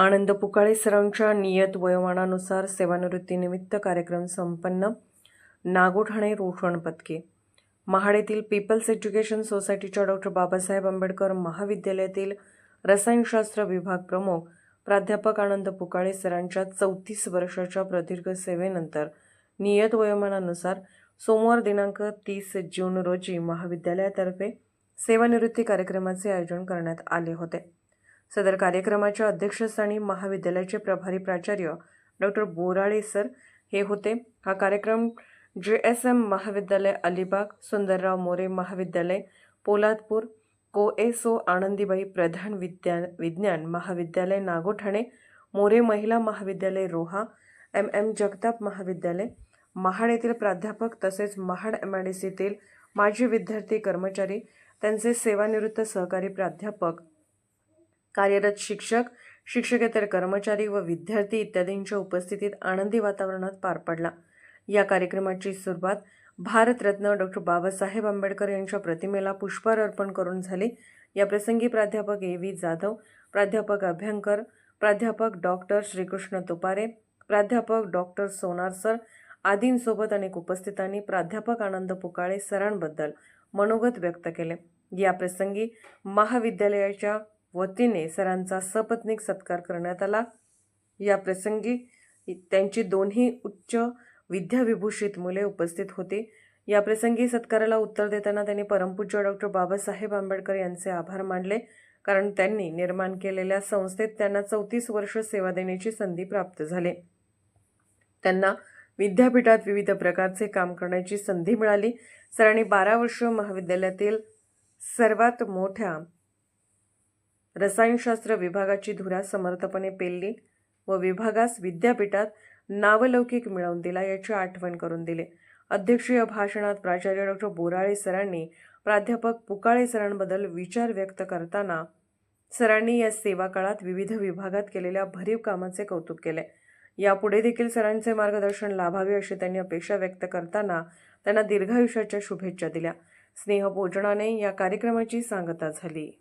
आनंद पुकाळे सरांच्या नियत वयोमानानुसार सेवानिवृत्तीनिमित्त कार्यक्रम संपन्न. नागोठाणे रोषण पत्के महाडेतील पीपल्स एज्युकेशन सोसायटीच्या डॉक्टर बाबासाहेब आंबेडकर महाविद्यालयातील रसायनशास्त्र विभाग प्रमुख प्राध्यापक आनंद पुकाळे सरांच्या चौतीस वर्षाच्या प्रदीर्घ सेवेनंतर नियत वयोमानानुसार सोमवार दिनांक तीस जून रोजी महाविद्यालयातर्फे सेवानिवृत्ती कार्यक्रमाचे आयोजन करण्यात आले होते. सदर कार्यक्रमाच्या अध्यक्षस्थानी महाविद्यालयाचे प्रभारी प्राचार्य डॉक्टर बोराळे सर हे होते. हा कार्यक्रम जे एस एम महाविद्यालय अलिबाग सुंदरराव मोरे महाविद्यालय पोलादपूर को ए सो आनंदीबाई प्रधान विद्या विज्ञान महाविद्यालय नागोठाणे मोरे महिला महाविद्यालय रोहा एम एम जगताप महाविद्यालय महाड येथील प्राध्यापक तसेच महाड एम आय डी सीतील माजी विद्यार्थी कर्मचारी त्यांचे सेवानिवृत्त सहकारी प्राध्यापक कार्यरत शिक्षक शिक्षकेतर कर्मचारी व विद्यार्थी इत्यादींच्या उपस्थितीत आनंदी वातावरणात पार पडला. या कार्यक्रमाची सुरुवात भारतरत्न डॉक्टर बाबासाहेब आंबेडकर यांच्या प्रतिमेला पुष्पहार अर्पण करून झाली. या प्रसंगी प्राध्यापक ए. व्ही. जाधव प्राध्यापक अभ्यंकर प्राध्यापक डॉक्टर श्रीकृष्ण तुपारे प्राध्यापक डॉक्टर सोनार सर आदींसोबत अनेक उपस्थितांनी प्राध्यापक आनंद पुकाळे सरांबद्दल मनोगत व्यक्त केले. या प्रसंगी महाविद्यालयाच्या वतीने सरांचा सपत्नीक सत्कार करण्यात आला. या प्रसंगी त्यांची दोन्ही उच्च विद्याविभूषित मुले उपस्थित होती. या प्रसंगी सत्काराला उत्तर देताना त्यांनी परमपूज्य डॉक्टर बाबासाहेब आंबेडकर यांचे आभार मानले कारण त्यांनी निर्माण केलेल्या संस्थेत त्यांना चौतीस वर्ष सेवा देण्याची संधी प्राप्त झाली. त्यांना विद्यापीठात विविध प्रकारचे काम करण्याची संधी मिळाली. सरांनी बारा वर्ष महाविद्यालयातील सर्वात मोठ्या रसायनशास्त्र विभागाची धुरा समर्थपणे पेलली व विभागास विद्यापीठात नावलौकिक मिळवून दिला याची आठवण करून दिली. अध्यक्षीय भाषणात प्राचार्य डॉक्टर बोराळे सरांनी प्राध्यापक पुकाळे सरांबद्दल विचार व्यक्त करताना सरांनी या सेवा काळात विविध विभागात केलेल्या भरीव कामाचे कौतुक केले. यापुढे देखील सरांचे मार्गदर्शन लाभावे अशी त्यांनी अपेक्षा व्यक्त करताना त्यांना दीर्घायुष्याच्या शुभेच्छा दिल्या. स्नेहभोजनाने या कार्यक्रमाची सांगता झाली.